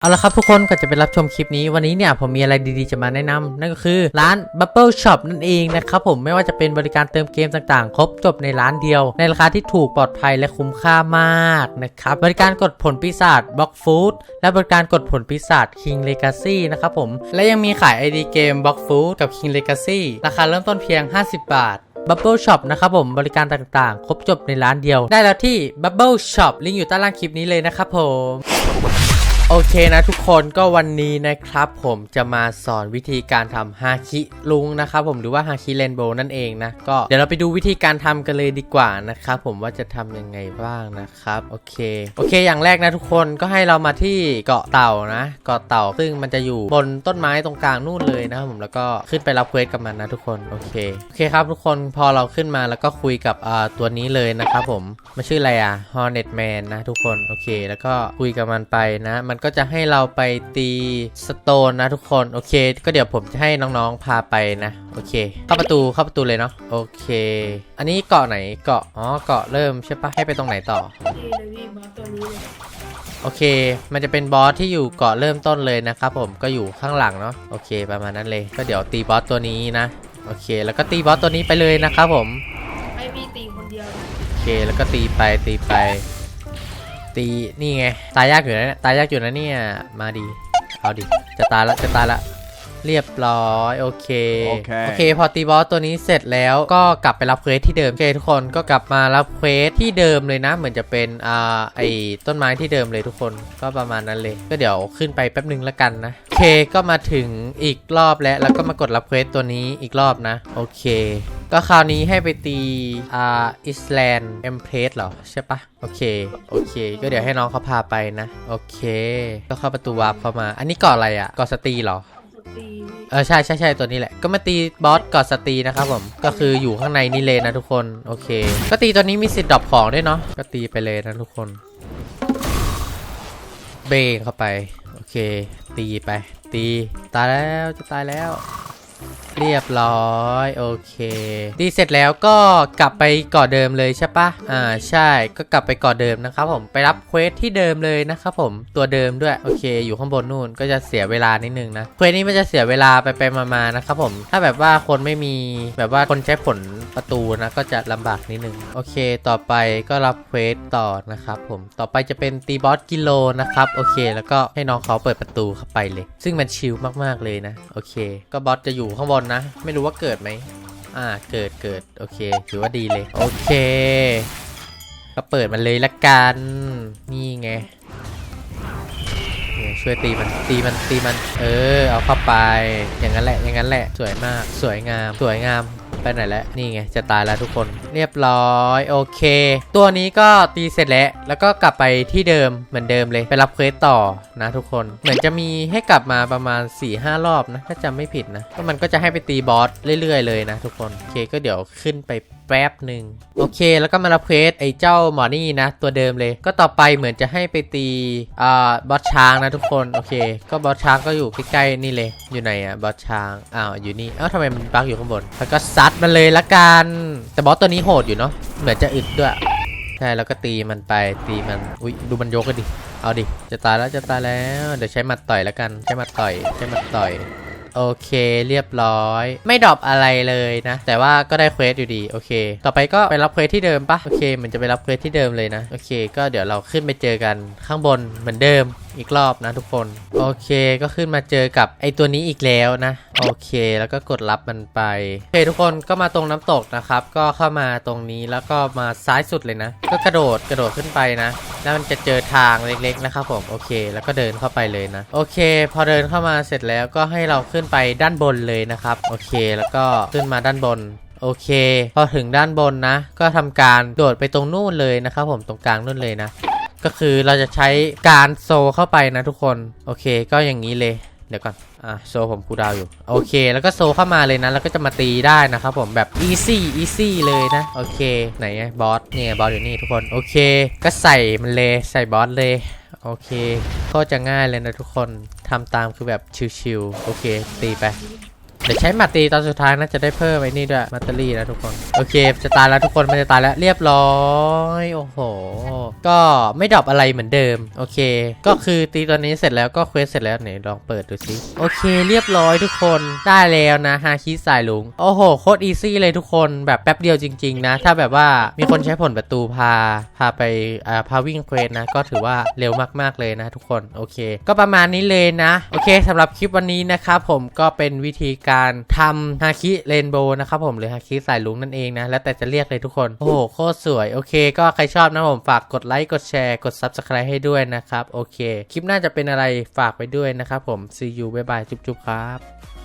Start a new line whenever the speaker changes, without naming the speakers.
เอาละครับทุกคนก่อนจะไปรับชมคลิปนี้วันนี้เนี่ยผมมีอะไรดีๆจะมาแนะนำนั่นก็คือร้าน Bubble Shop นั่นเองนะครับผมไม่ว่าจะเป็นบริการเติมเกมต่างๆ ครบจบในร้านเดียว ในราคาที่ถูกปลอดภัยและคุ้มค่ามากนะครับบริการกดผลปีศาจ Block Food และบริการกดผลปีศาจ King Legacy นะครับผมและยังมีขาย ID เกม Block Food กับ King Legacy ราคาเริ่มต้นเพียง 50 บาท Bubble Shop นะครับผมบริการต่างๆ ครบจบในร้านเดียว ได้แล้วที่ Bubble Shop ลิงก์อยู่ใต้ล่างคลิปนี้เลยนะครับผม โอเคนะทุกคนก็วันนี้นะครับผมจะมาสอนวิธีการทำฮาคิลุงนะครับผมหรือว่าฮาคิเรนโบนั่นเองนะก็เดี๋ยวเราไปดูวิธีการทำกันเลยดีกว่านะครับผมว่าจะทำยังไงบ้างนะครับโอเคโอเค อย่างแรกนะทุกคนก็ให้เรามาที่เกาะเต่านะ เกาะเต่าซึ่งมันจะอยู่บนต้นไม้ตรงกลางนู่นเลยนะครับผมแล้วก็ขึ้นไปรับเควสกับมันนะทุกคนโอเคโอเคครับทุกคนพอเราขึ้นมาแล้วก็คุยกับอ่าตัวนี้เลยนะครับผมมันชื่ออะไรอะ Hornet Man นะทุกคนโอเค แล้วก็คุยกับมันไปนะมันก็จะให้เราไปตีสโตนนะทุกคนโอเค ก็เดี๋ยวผมจะให้น้องๆพาไปนะโอเค เข้าประตูเข้าประตูเลยเนาะโอเค อันนี้เกาะไหนเกาะอ๋อเกาะเริ่มใช่ปะให้ไปตรงไหนต่อ
นี่เลยพี่บอสตัวนี้เลย
โอเค มันจะเป็นบอสที่อยู่เกาะเริ่มต้นเลยนะครับผมก็อยู่ข้างหลังเนาะโอเคประมาณนั้นเลย ก็เดี๋ยวตีบอสตัวนี้นะโอเค แล้วก็ตีบอสตัวนี้ไปเลยนะครับผม
ให้พี่ตีคนเดียวนะ
โอเคแล้วก็ตีไปตีไป ตีนี่ไงตายยากอยู่นะเนี่ยตายยากอยู่นะเนี่ยมาดีเอาดิจะตายละจะตายละเรียบร้อยโอเค
โอเค
โอเค พอตีบอสตัวนี้เสร็จแล้วก็กลับไปรับเควสที่เดิมโอเคทุกคนก็กลับมารับเควสที่เดิมเลยนะ เหมือนจะเป็นอ่าไอ้ต้นไม้ที่เดิมเลยทุกคนก็ประมาณนั้นเลย ก็เดี๋ยวขึ้นไปแป๊บนึงละกันนะโอเคก็มาถึงอีกรอบแล้วแล้วก็มากดรับเควสตัวนี้อีกรอบนะ โอเค ก็คราวนี้ให้ไปตีอ่าอิสแลนด์เอ็มเพรสเหรอ ใช่ปะโอเค โอเค ก็เดี๋ยวให้น้องเขาพาไปนะ โอเค ก็เข้าประตูวาร์ปเข้ามา อันนี้เกาะอะไรอะเกาะสตรีเหรอ
สตีพี่
เออใช่ใช่ใช่ตัวนี้แหละ ก็มาตีบอสกอดสตรีนะครับผม ก็คืออยู่ข้างในนี่เลยนะทุกคน โอเค ก็ตีตัวนี้มีสิทธิ์ดรอปของด้วยเนาะก็ตีไปเลยนะทุกคน เบงเข้าไป โอเค ตีไป ตีตายแล้วจะตายแล้ว เรียบร้อยโอเคตีเสร็จแล้วก็กลับไปกาะเดิมเลยใช่ปะอ่าใช่ก็กลับไปกาะเดิมนะครับผมไปรับเควสที่เดิมเลยนะครับผมตัวเดิมด้วยโอเค อยู่ข้างบนนู่นก็จะเสียเวลานิดนึงนะเควสนี้มันจะเสียเวลาไปไปมาๆนะครับผมถ้าแบบว่าคนไม่มีแบบว่าคนใช้ผลประตูนะก็จะลำบากนิดนึงโอเค ต่อไปก็รับเควสต่อนะครับผมต่อไปจะเป็นตีบอสกิโลนะครับโอเค แล้วก็ให้น้องเขาเปิดประตูเข้าไปเลย ซึ่งมันชิลมากๆเลยนะโอเค ก็บอสจะอยู่อยู่ข้างบนนะ ไม่รู้ว่าเกิดไหมอ่าเกิดเกิดโอเคถือว่าดีเลย โอเค ก็เปิดมันเลยละกันนี่ไงเนี่ยช่วยตีมันตีมันตีมัน เออ เอาเข้าไป อย่างนั้นแหละอย่างนั้นแหละสวยมากสวยงามสวยงาม ไปไหนแล้วนี่ไงจะตายแล้วทุกคน เรียบร้อยโอเค ตัวนี้ก็ตีเสร็จแล้วแล้วก็กลับไปที่เดิมเหมือนเดิมเลยไปรับเควสต่อนะทุกคนเหมือนจะมีให้กลับมาประมาณ4-5รอบนะถ้าจำไม่ผิดนะก็มันก็จะให้ไปตีบอสเรื่อยๆเลยนะทุกคนโอเคก็เดี๋ยวขึ้นไป แป๊บหนึ่งโอเค แล้วก็มารับเควสไอ้เจ้าหมอนี่นะ ตัวเดิมเลย ก็ต่อไปเหมือนจะให้ไปตีอ่าบอสช้างนะทุกคนโอเค ก็บอสช้างก็อยู่ใกล้ๆนี่เลยอยู่ไหนอะบอสช้างอ้าวอยู่นี่เอ้าทำไมมันบักอยู่ข้างบนแล้วก็ซัดมันเลยละกันแต่บอสตัวนี้โหดอยู่เนาะเหมือนจะอึดด้วยใช่แล้วก็ตีมันไปตีมันอุ้ยดูมันยกกันดิเอาดิจะตายแล้วจะตายแล้ว เดี๋ยวใช้มัดต่อยแล้วกันใช้มัดต่อยใช้มัดต่อย โอเคเรียบร้อย ไม่ดรอปอะไรเลยนะ แต่ว่าก็ได้เควสอยู่ดีโอเค ต่อไปก็ไปรับเควสที่เดิมปะโอเคเหมือนจะไปรับเควสที่เดิมเลยนะโอเค ก็เดี๋ยวเราขึ้นไปเจอกันข้างบนเหมือนเดิมอีกรอบนะทุกคน โอเคก็ขึ้นมาเจอกับไอตัวนี้อีกแล้วนะ โอเคแล้วก็กดรับมันไปโอเคทุกคนก็มาตรงน้ำตกนะครับ ก็เข้ามาตรงนี้แล้วก็มาซ้ายสุดเลยนะ ก็กระโดดกระโดดขึ้นไปนะ แล้วมันจะเจอทางเล็กๆนะครับผมโอเค แล้วก็เดินเข้าไปเลยนะ โอเค พอเดินเข้ามาเสร็จแล้วก็ให้เราขึ้นไปด้านบนเลยนะครับ โอเคแล้วก็ขึ้นมาด้านบนโอเค พอถึงด้านบนนะ ก็ทำการโดดไปตรงนู่นเลยนะครับผมตรงกลางนู่นเลยนะ ก็คือเราจะใช้การโซเข้าไปนะทุกคน โอเค ก็อย่างนี้เลย เดี๋ยวก่อน อะโซผมคูดาวอยู่ โอเค แล้วก็โซเข้ามาเลยนะ แล้วก็จะมาตีได้นะครับผมแบบ easy easy เลยนะ โอเค ไหนไงบอส เนี่ยบอสอยู่นี่ทุกคน โอเค ก็ใส่มันเลย ใส่บอสเลย โอเค ก็จะง่ายเลยนะทุกคน ทำตามคือแบบชิวๆ โอเค ตีไป ดี๋ยวใช้หมัดตีตอนสุดท้ายน่าจะได้เพิ่มไอ้นี่ด้วยมัตเตอรี่นะทุกคน โอเค จะตายแล้วทุกคนมันจะตายแล้วเรียบร้อยโอ้โห ก็ไม่ดรอปอะไรเหมือนเดิม โอเค ก็คือตีตัวนี้เสร็จแล้วก็เควสเสร็จแล้วไหนลองเปิดดูสิโอเค เรียบร้อยทุกคนได้แล้วนะฮาคิสายลุงโอ้โหโคตรอีซี่เลยทุกคนแบบแป๊บเดียวจริง ๆ นะ ถ้าแบบว่ามีคนใช้ผลประตูพาพาไปอ่าพาวิ่งเควสนะ ก็ถือว่าเร็วมากๆเลยนะทุกคนโอเค ก็ประมาณนี้เลยนะ โอเคสำหรับคลิปวันนี้นะครับผมก็เป็นวิธีการทำฮาคิเรนโบว์นะครับผมหรือฮาคิสายลุงนั่นเองนะ แล้วแต่จะเรียกเลยทุกคน โอ้โห โคตรสวย โอเค ก็ใครชอบนะผม ฝากกดไลค์กดแชร์กด Subscribe ให้ด้วยนะครับ โอเค คลิปหน้าจะเป็นอะไรฝากไปด้วยนะครับผม see you บ๊ายบายจุ๊บๆครับ